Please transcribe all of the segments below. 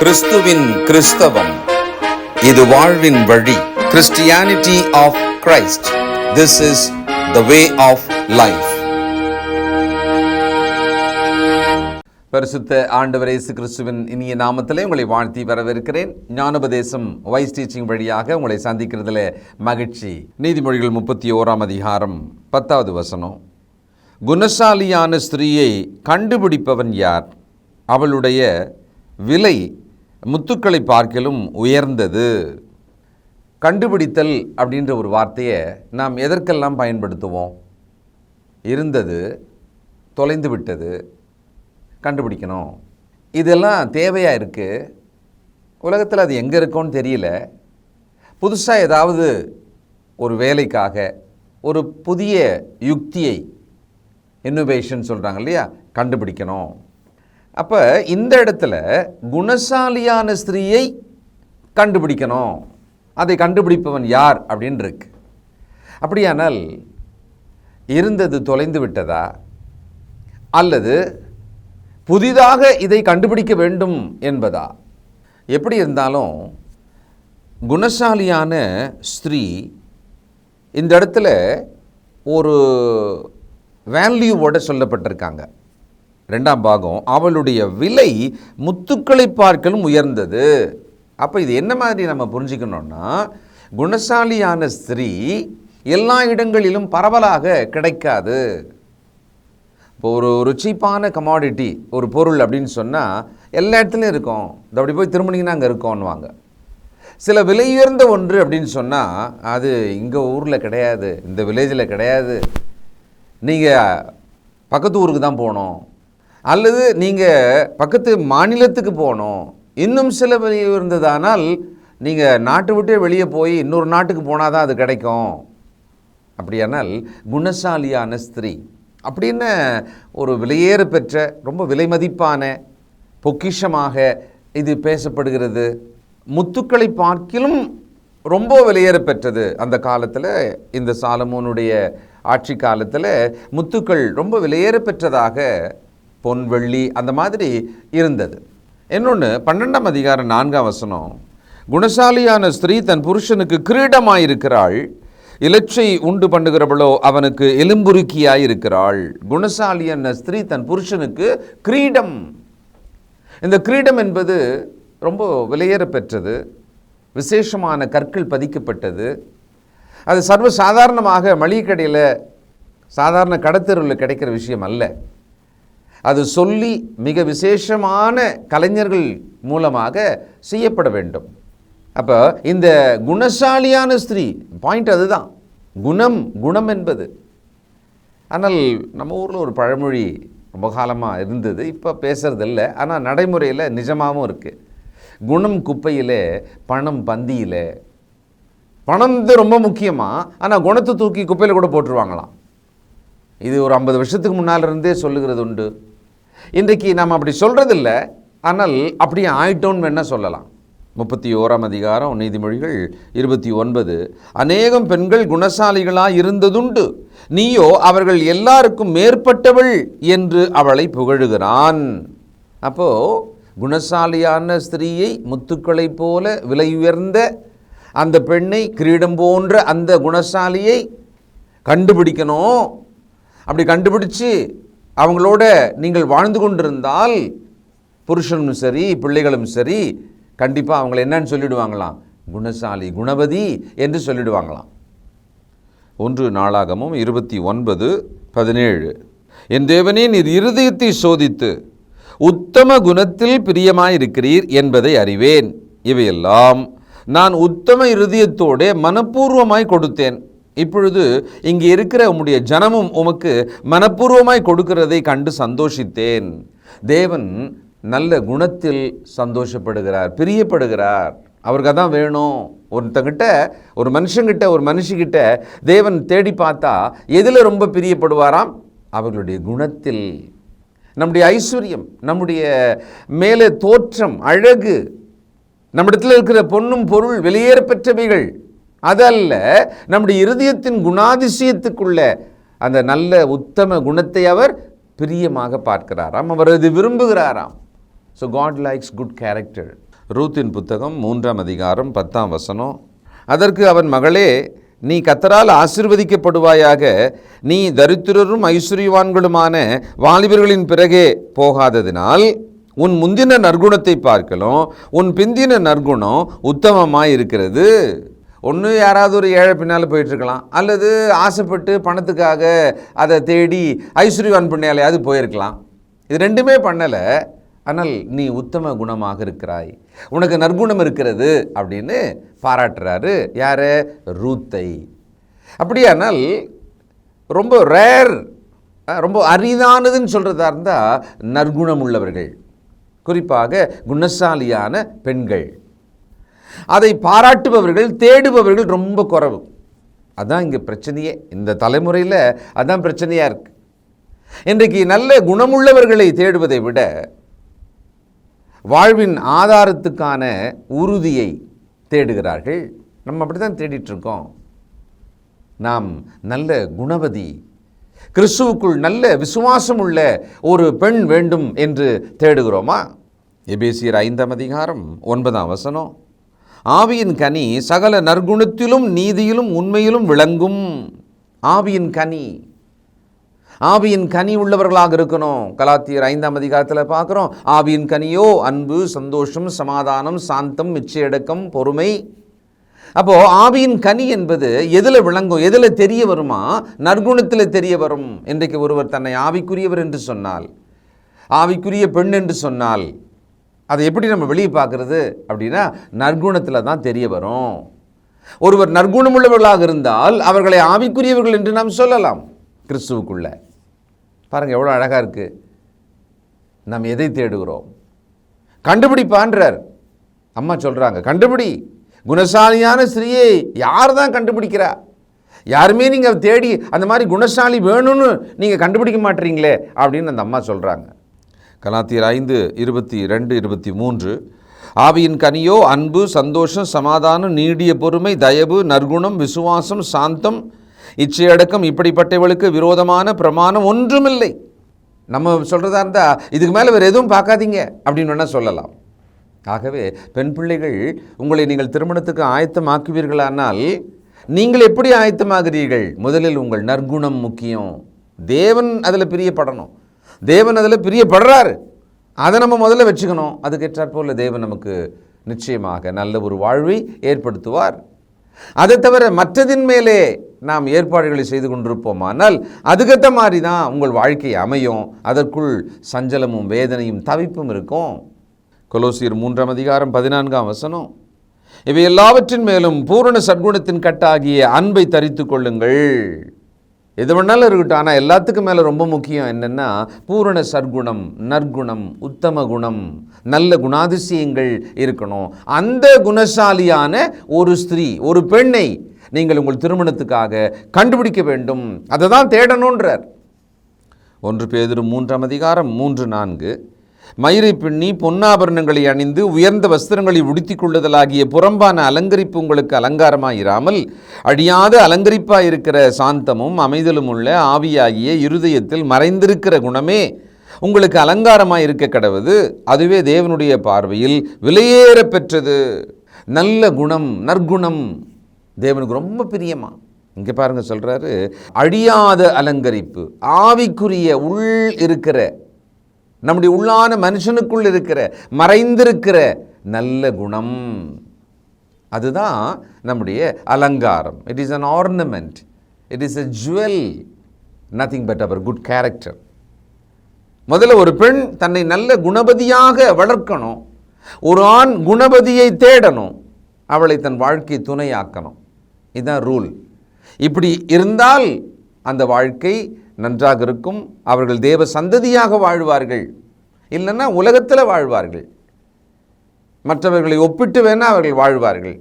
கிறிஸ்துவின் கிறிஸ்தவம். இது வாழ்வின் வழி. Christianity of Christ this is the way of life பரிசுத்த ஆண்டவர் இயேசு கிறிஸ்துவின் இனிய நாமத்திலே உங்களை வாழ்த்தி வரவேற்கிறேன். ஞானோபதேசம் வைஸ் டீச்சிங் வழியாக உங்களை சந்திக்கிறதுல மகிழ்ச்சி. நீதிமொழிகள் முப்பத்தி ஓராம் அதிகாரம் பத்தாவது வசனம். குணசாலியான ஸ்திரீயை கண்டுபிடிப்பவன் யார்? அவளுடைய விலை முத்துக்களை பார்க்கலும் உயர்ந்தது. கண்டுபிடித்தல் அப்படின்ற ஒரு வார்த்தையை நாம் எதற்கெல்லாம் பயன்படுத்துவோம்? இருந்தது தொலைந்து விட்டது கண்டுபிடிக்கணும். இதெல்லாம் தேவையாக இருக்குது உலகத்தில் அது எங்கே இருக்கோன்னு தெரியல. புதுசாக ஏதாவது ஒரு வேலைக்காக ஒரு புதிய யுக்தியை இன்னோவேஷன் சொல்கிறாங்க இல்லையா? கண்டுபிடிக்கணும். அப்போ இந்த இடத்துல குணசாலியான ஸ்திரீயை கண்டுபிடிக்கணும். அதை கண்டுபிடிப்பவன் யார் அப்படின்னு இருக்கு. அப்படியானால் இருந்தது தொலைந்து விட்டதா? அல்லது புதிதாக இதை கண்டுபிடிக்க வேண்டும் என்பதா? எப்படி இருந்தாலும் குணசாலியான ஸ்திரீ இந்த இடத்துல ஒரு வேல்யூவோட சொல்லப்பட்டிருக்காங்க. ரெண்டாம் பாகம் அவளுடைய விலை முத்துக்களை பார்க்கலும் உயர்ந்தது. அப்போ இது என்ன மாதிரி நம்ம புரிஞ்சுக்கணும்னா குணசாலியான ஸ்திரீ எல்லா இடங்களிலும் பரவலாக கிடைக்காது. இப்போ ஒரு ஒரு சீப்பான கமாடிட்டி ஒரு பொருள் அப்படின்னு சொன்னால் எல்லா இடத்துலையும் இருக்கும். இது அப்படி போய் திரும்பினீங்கன்னா அங்கே இருக்கோன்னுவாங்க சில விலையுயர்ந்த ஒன்று அப்படின்னு சொன்னால் அது இங்கே ஊரில் கிடையாது இந்த வில்லேஜில் கிடையாது. நீங்கள் பக்கத்து ஊருக்கு தான் போகணும். அல்லது நீங்கள் பக்கத்து மாநிலத்துக்கு போகணும் இன்னும் சில இருந்ததானால் நீங்கள் நாட்டை விட்டே வெளியே போய் இன்னொரு நாட்டுக்கு போனால் தான் அது கிடைக்கும். அப்படியானால் குணசாலியான ஸ்திரீ அப்படின்னு ஒரு விலையேற பெற்ற ரொம்ப விலைமதிப்பான பொக்கிஷமாக இது பேசப்படுகிறது. முத்துக்களை பார்க்கிலும் ரொம்ப விலையேற பெற்றது. அந்த காலத்தில் இந்த சாலமோனுடைய ஆட்சி காலத்தில் முத்துக்கள் ரொம்ப விலையேற பெற்றதாக பொன் வெள்ளி அந்த மாதிரி இருந்தது. இன்னொன்று பன்னெண்டாம் அதிகாரம் நான்காம் வசனம் குணசாலியான ஸ்திரீ தன் புருஷனுக்கு கிரீடமாயிருக்கிறாள். இலச்சை உண்டு பண்ணுகிறவளோ அவனுக்கு எலும்புருக்கியாய் இருக்கிறாள் குணசாலியான ஸ்திரீ தன் புருஷனுக்கு கிரீடம். இந்த கிரீடம் என்பது ரொம்ப விலையேற பெற்றது விசேஷமான கற்கள் பதிக்கப்பட்டது. அது சர்வ சாதாரணமாக மளிகை கடையில் சாதாரண கடத்தெருவில் கிடைக்கிற விஷயம் அல்ல. அது சொல்லி மிக விசேஷமான கலைஞர்கள் மூலமாக செய்யப்பட வேண்டும். அப்போ இந்த குணசாலியான ஸ்திரீ பாயிண்ட் அதுதான். குணம் குணம் என்பது. ஆனால் நம்ம ஊரில் ஒரு பழமொழி ரொம்ப காலமாக இருந்தது இப்போ பேசுறது இல்லை ஆனால் நடைமுறையில் நிஜமாகவும் இருக்குது குணம் குப்பையில் பணம் பந்தியில். பணம் வந்து ரொம்ப முக்கியமாக ஆனால் குணத்தை தூக்கி குப்பையில் கூட போட்டுருவாங்களாம். இது ஒரு ஐம்பது வருஷத்துக்கு முன்னால் இருந்தே சொல்லுகிறது உண்டு. இன்றைக்கு நாம் அப்படி சொல்கிறதில்ல ஆனால் அப்படியே ஆயிட்டோன்னு வேணால் சொல்லலாம். முப்பத்தி ஓராம் அதிகாரம் நீதிமொழிகள் இருபத்தி ஒன்பது அநேகம் பெண்கள் குணசாலிகளாக இருந்ததுண்டு. நீயோ அவர்கள் எல்லாருக்கும் மேற்பட்டவள் என்று அவளை புகழுகிறான். அப்போது குணசாலியான ஸ்திரீயை முத்துக்களைப் போல விலை உயர்ந்த அந்த பெண்ணை கிரீடம் போன்ற அந்த குணசாலியை கண்டுபிடிக்கணும். அப்படி கண்டுபிடிச்சு அவங்களோட நீங்கள் வாழ்ந்து கொண்டிருந்தால் புருஷனும் சரி பிள்ளைகளும் சரி கண்டிப்பாக அவங்கள என்னன்னு சொல்லிடுவாங்களாம். குணசாலி குணபதி என்று சொல்லிடுவாங்களாம். ஒன்று நாளாகமும் இருபத்தி ஒன்பது பதினேழு. என் தேவனே நீர் இருதயத்தை சோதித்து உத்தம குணத்தில் பிரியமாயிருக்கிறீர் என்பதை அறிவேன். இவையெல்லாம் நான் உத்தம இருதயத்தோடே மனப்பூர்வமாய் கொடுத்தேன். இப்பொழுது இங்கே இருக்கிற உம்முடைய ஜனமும் உமக்கு மனப்பூர்வமாய் கொடுக்கிறதை கண்டு சந்தோஷித்தேன். தேவன் நல்ல குணத்தில் சந்தோஷப்படுகிறார் பிரியப்படுகிறார். அவருக்கு தான் வேணும். ஒருத்தங்கிட்ட ஒரு மனுஷங்கிட்ட ஒரு மனுஷிக்கிட்ட தேவன் தேடி பார்த்தா எதில் ரொம்ப பிரியப்படுவாராம்? அவர்களுடைய குணத்தில். நம்முடைய ஐஸ்வர்யம் நம்முடைய மேலே தோற்றம் அழகு நம்மிடத்தில் இருக்கிற பொன்னும் பொருள் வெளியேற பெற்றவைகள் அதல்ல நம்முடைய இருதயத்தின் குணாதிசயத்துக்குள்ள அந்த நல்ல உத்தம குணத்தை அவர் பிரியமாக பார்க்கிறாராம். அவர் அது விரும்புகிறாராம். So God likes good character ரூத்தின் புத்தகம் மூன்றாம் அதிகாரம் பத்தாம் வசனம். அதற்கு அவன் மகளே நீ கத்தரால் ஆசிர்வதிக்கப்படுவாயாக. நீ தரித்திரரும் ஐஸ்வர்யவான்களுமான வாலிபர்களின் பிறகே போகாததினால் உன் முந்தின நற்குணத்தை பார்க்கலும் உன் பிந்தின நற்குணம் உத்தமமாக இருக்கிறது ஒன்று யாராவது ஒரு ஏழை பின்னால் போயிட்டுருக்கலாம். அல்லது ஆசைப்பட்டு பணத்துக்காக அதை தேடி ஐஸ்வர்யவான் பின்னாலையாவது போயிருக்கலாம். இது ரெண்டுமே பண்ணலை. ஆனால் நீ உத்தம குணமாக இருக்கிறாய். உனக்கு நற்குணம் இருக்கிறது அப்படின்னு பாராட்டுறாரு. யார? ரூத்தை. அப்படியானால் ரொம்ப ரேர் ரொம்ப அரிதானதுன்னு சொல்கிறதா இருந்தால் நற்குணம் உள்ளவர்கள். குறிப்பாக குணசாலியான பெண்கள். அதை பாராட்டுபவர்கள் தேடுபவர்கள் ரொம்ப குறவு. அதான் இங்கே பிரச்சனையே. இந்த தலைமுறையில் அதான் பிரச்சனையாக இருக்குது இன்றைக்கு நல்ல குணமுள்ளவர்களை தேடுவதை விட வாழ்வின் ஆதாரத்துக்கான உறுதியை தேடுகிறார்கள். நம்ம அப்படி தான் தேடிட்டுருக்கோம் நாம் நல்ல குணவதி கிறிஸ்துவுக்குள் நல்ல விசுவாசம் உள்ள ஒரு பெண் வேண்டும் என்று தேடுகிறோமா? எபேசியர் ஐந்தாம் அதிகாரம் ஒன்பதாம் வசனம். ஆவியின் கனி சகல நற்குணத்திலும் நீதியிலும் உண்மையிலும் விளங்கும். ஆவியின் கனி. ஆவியின் கனி உள்ளவர்களாக இருக்கணும். கலாத்தியர் ஐந்தாம் அதிகாரத்தில் பார்க்குறோம். ஆவியின் கனியோ அன்பு சந்தோஷம் சமாதானம் சாந்தம் மிச்சையடக்கம் பொறுமை. அப்போது ஆவியின் கனி என்பது எதில் விளங்கும்? எதில் தெரிய வருமா? நற்குணத்தில் தெரிய வரும். இன்றைக்கு ஒருவர் தன்னை ஆவிக்குரியவர் என்று சொன்னால் ஆவிக்குரிய பெண் என்று சொன்னால் அதை எப்படி நம்ம வெளியே பார்க்குறது அப்படின்னா நற்குணத்தில் தான் தெரிய வரும். ஒருவர் நற்குணமுள்ளவர்களாக இருந்தால் அவர்களை ஆவிக்குரியவர்கள் என்று நாம் சொல்லலாம். கிறிஸ்துவுக்குள்ள. பாருங்கள் எவ்வளோ அழகாக இருக்குது நாம் எதை தேடுகிறோம்? கண்டுபிடிப்பான்றார் அம்மா சொல்கிறாங்க கண்டுபிடி. குணசாலியான ஸ்திரீயை யார் தான் கண்டுபிடிக்கிறா? யாருமே நீங்கள் தேடி அந்த மாதிரி குணசாலி வேணும்னு நீங்கள் கண்டுபிடிக்க மாட்டீங்களே அப்படின்னு அந்த அம்மா சொல்கிறாங்க கலாத்தியர் ஐந்து இருபத்தி ரெண்டு இருபத்தி மூன்று. ஆவியின் கனியோ அன்பு சந்தோஷம் சமாதானம் நீடிய பொறுமை தயவு நற்குணம் விசுவாசம் சாந்தம் இச்சையடக்கம் இப்படிப்பட்டவளுக்கு விரோதமான பிரமாணம் ஒன்றுமில்லை. நம்ம சொல்கிறதா இருந்தால் இதுக்கு மேலே வேறு எதுவும் பார்க்காதீங்க அப்படின்னு வேணால் சொல்லலாம். ஆகவே பெண் பிள்ளைகள் உங்களை நீங்கள் திருமணத்துக்கு ஆயத்தமாக்குவீர்களானால் நீங்கள் எப்படி ஆயத்தமாகிறீர்கள்? முதலில் உங்கள் நற்குணம் முக்கியம். தேவன் அதில் பிரியப்படணும். தேவன் அதில் பிரியப்படுறாரு. அதை நம்ம முதல்ல வச்சுக்கணும். அதுக்கேற்றாற்போல் தேவன் நமக்கு நிச்சயமாக நல்ல ஒரு வாழ்வை ஏற்படுத்துவார். அதை தவிர மற்றதின் மேலே நாம் ஏற்பாடுகளை செய்து கொண்டிருப்போமானால் அதுக்கேற்ற மாதிரி தான் உங்கள் வாழ்க்கை அமையும். அதற்குள் சஞ்சலமும் வேதனையும் தவிப்பும் இருக்கும். கொலோசியர் மூன்றாம் அதிகாரம் பதினான்காம் வசனம். இவை எல்லாவற்றின் மேலும் பூரண சத்குணத்தின் கட்டாகிய அன்பை தரித்து கொள்ளுங்கள். எது வேணாலும் இருக்கட்டும் ஆனால் எல்லாத்துக்கும் மேலே ரொம்ப முக்கியம் என்னென்னா பூரண சர்க்குணம் நற்குணம் உத்தம குணம் நல்ல குணாதிசயங்கள் இருக்கணும். அந்த குணசாலியான ஒரு ஸ்திரீ ஒரு பெண்ணை நீங்கள் உங்கள் திருமணத்துக்காக கண்டுபிடிக்க வேண்டும். அதை தான் தேடணுன்றார் ஒன்று பேதிரும் மூன்றாம் அதிகாரம் மூன்று நான்கு. மயிரை பின்னி பொன்னாபரணங்களை அணிந்து உயர்ந்த வஸ்திரங்களை உடுத்திக் கொள்ளுதலாகிய புறம்பான அலங்கரிப்பு உங்களுக்கு அலங்காரமாயிராமல் அழியாத அலங்கரிப்பாக இருக்கிற சாந்தமும் அமைதலும் உள்ள ஆவியாகிய இருதயத்தில் மறைந்திருக்கிற குணமே உங்களுக்கு அலங்காரமாக இருக்க கடவுது அதுவே தேவனுடைய பார்வையில் விலையேற பெற்றது. நல்ல குணம் நற்குணம் தேவனுக்கு ரொம்ப பிரியமா. இங்கே பாருங்க சொல்கிறாரு அழியாத அலங்கரிப்பு ஆவிக்குரிய உள் இருக்கிற நம்முடைய உள்ளான மனுஷனுக்குள் இருக்கிற மறைந்திருக்கிற நல்ல குணம். அதுதான் நம்முடைய அலங்காரம். It is an ornament it is a jewel nothing but our good character முதல்ல ஒரு பெண் தன்னை நல்ல குணபதியாக வளர்க்கணும். ஒரு ஆண் குணபதியை தேடணும். அவளை தன் வாழ்க்கை துணையாக்கணும். இதுதான் ரூல் இப்படி இருந்தால் அந்த வாழ்க்கை நன்றாக இருக்கும். அவர்கள் தேவ சந்ததியாக வாழ்வார்கள். இல்லைன்னா உலகத்தில் வாழ்வார்கள். மற்றவர்களை ஒப்பிட்டு வேணால் அவர்கள் வாழ்வார்கள்.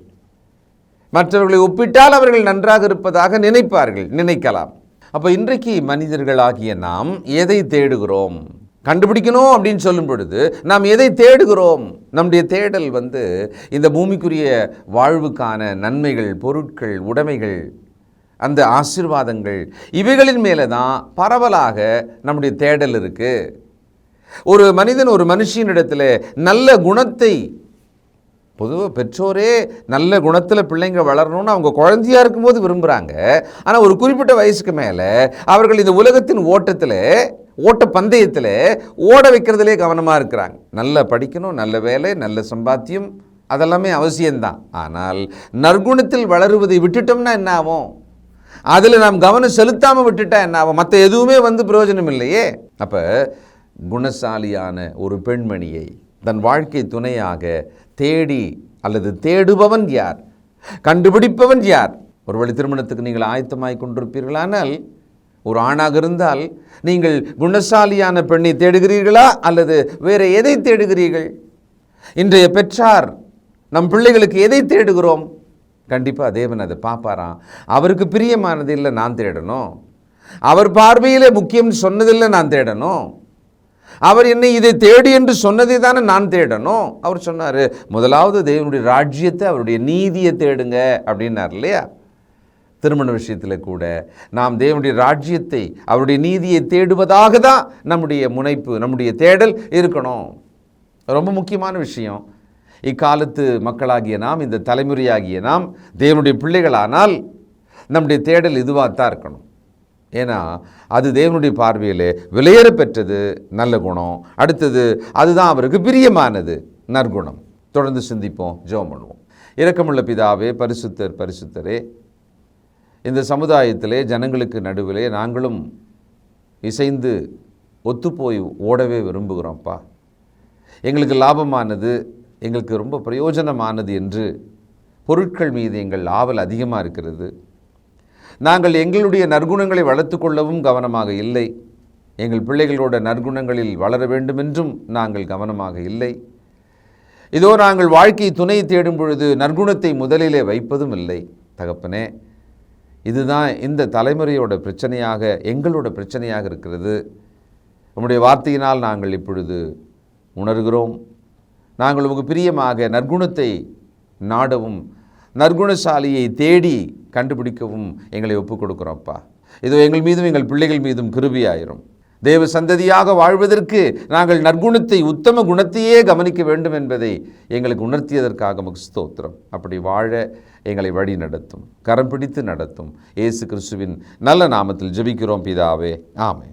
மற்றவர்களை ஒப்பிட்டால் அவர்கள் நன்றாக இருப்பதாக நினைப்பார்கள் நினைக்கலாம். அப்போ இன்றைக்கு மனிதர்களாகிய நாம் எதை தேடுகிறோம்? கண்டுபிடிக்கணும் அப்படின்னு சொல்லும் பொழுது நாம் எதை தேடுகிறோம்? நம்முடைய தேடல் வந்து இந்த பூமிக்குரிய வாழ்வுக்கான நன்மைகள் பொருட்கள் உடைமைகள் அந்த ஆசிர்வாதங்கள். இவைகளின் மேலே தான் பரவலாக நம்முடைய தேடல் இருக்குது ஒரு மனிதன் ஒரு மனுஷனிடத்தில் நல்ல குணத்தை பொதுவாக பெற்றோரே நல்ல குணத்தில் பிள்ளைங்க வளரணும்னு அவங்க குழந்தையா இருக்கும்போது விரும்புகிறாங்க ஆனால் ஒரு குறிப்பிட்ட வயசுக்கு மேலே அவர்கள் இந்த உலகத்தின் ஓட்டத்தில் ஓட்ட பந்தயத்தில் ஓட வைக்கிறதுலே கவனமாக இருக்கிறாங்க. நல்லா படிக்கணும் நல்ல வேலை நல்ல சம்பாத்தியம் அதெல்லாமே அவசியம்தான். ஆனால் நற்குணத்தில் வளருவதை விட்டுட்டோம்னா என்ன ஆகும்? அதில் நாம் கவனம் செலுத்தாமல் விட்டுட்டா என்ன? ஆகும் மற்ற எதுவுமே வந்து பிரயோஜனம் இல்லையே. அப்போ குணசாலியான ஒரு பெண்மணியை தன் வாழ்க்கை துணையாக தேடி அல்லது தேடுபவன் யார்? கண்டுபிடிப்பவன் யார்? ஒருவேளை திருமணத்துக்கு நீங்கள் ஆயத்தமாய் கொண்டிருப்பீர்களானால் ஒரு ஆணாக இருந்தால் நீங்கள் குணசாலியான பெண்ணை தேடுகிறீர்களா? அல்லது வேறு எதை தேடுகிறீர்கள்? இன்றைய பெற்றார் நம் பிள்ளைகளுக்கு எதை தேடுகிறோம்? கண்டிப்பாக தேவன் அதை பார்ப்பாராம். அவருக்கு பிரியமானது இல்லை நான் தேடணும். அவர் பார்வையில் முக்கியம்னு சொன்னதில்லை நான் தேடணும். அவர் என்னை இதை தேடி என்று சொன்னதை தானே நான் தேடணும். அவர் சொன்னார் முதலாவது தேவனுடைய ராஜ்யத்தை அவருடைய நீதியை தேடுங்க அப்படின்னார் இல்லையா? திருமண விஷயத்தில் கூட நாம் தேவனுடைய ராஜ்யத்தை அவருடைய நீதியை தேடுவதாக தான் நம்முடைய முனைப்பு நம்முடைய தேடல் இருக்கணும். ரொம்ப முக்கியமான விஷயம். இக்காலத்து மக்களாகிய நாம் இந்த தலைமுறையாகிய நாம் தேவனுடைய பிள்ளைகளானால் நம்முடைய தேடல் இதுவாக தான் இருக்கணும். ஏன்னா அது தேவனுடைய பார்வையில் விலையேற பெற்றது நல்ல குணம். அடுத்தது அதுதான் அவருக்கு பிரியமானது நற்குணம். தொடர்ந்து சிந்திப்போம் ஜோம் பண்ணுவோம். இரக்கமுள்ள பிதாவே பரிசுத்தர் பரிசுத்தரே இந்த சமுதாயத்திலே ஜனங்களுக்கு நடுவிலே நாங்களும் இசைந்து ஒத்துப்போய் ஓடவே விரும்புகிறோம்ப்பா. எங்களுக்கு லாபமானது எங்களுக்கு ரொம்ப பிரயோஜனமானது என்று பொருட்கள் மீது எங்கள் ஆவல் அதிகமாக இருக்கிறது. நாங்கள் எங்களுடைய நற்குணங்களை வளர்த்து கொள்ளவும் கவனமாக இல்லை. எங்கள் பிள்ளைகளோட நற்குணங்களில் வளர வேண்டுமென்றும் நாங்கள் கவனமாக இல்லை. இதோ நாங்கள் வாழ்க்கை துணை தேடும் பொழுது நற்குணத்தை முதலிலே வைப்பதும் இல்லை. தகப்பனே இதுதான் இந்த தலைமுறையோட பிரச்சனையாக எங்களோட பிரச்சனையாக இருக்கிறது. உம்முடைய வார்த்தையினால் நாங்கள் இப்பொழுது உணர்கிறோம். நாங்கள் உமக்கு பிரியமாக நற்குணத்தை நாடவும் நற்குணசாலியை தேடி கண்டுபிடிக்கவும் எங்களை ஒப்புக் கொடுக்குறோம்ப்பா இதோ எங்கள் மீதும் எங்கள் பிள்ளைகள் மீதும் கிருபியாயிரும் தேவ சந்ததியாக வாழ்வதற்கு நாங்கள் நற்குணத்தை உத்தம குணத்தையே கவனிக்க வேண்டும் என்பதை எங்களுக்கு உணர்த்தியதற்காக உமக்கு ஸ்தோத்திரம். அப்படி வாழ எங்களை வழி நடத்தும் கரம் பிடித்து நடத்தும். இயேசு கிறிஸ்துவின் நல்ல நாமத்தில் ஜெபிக்கிறோம் பிதாவே. ஆமே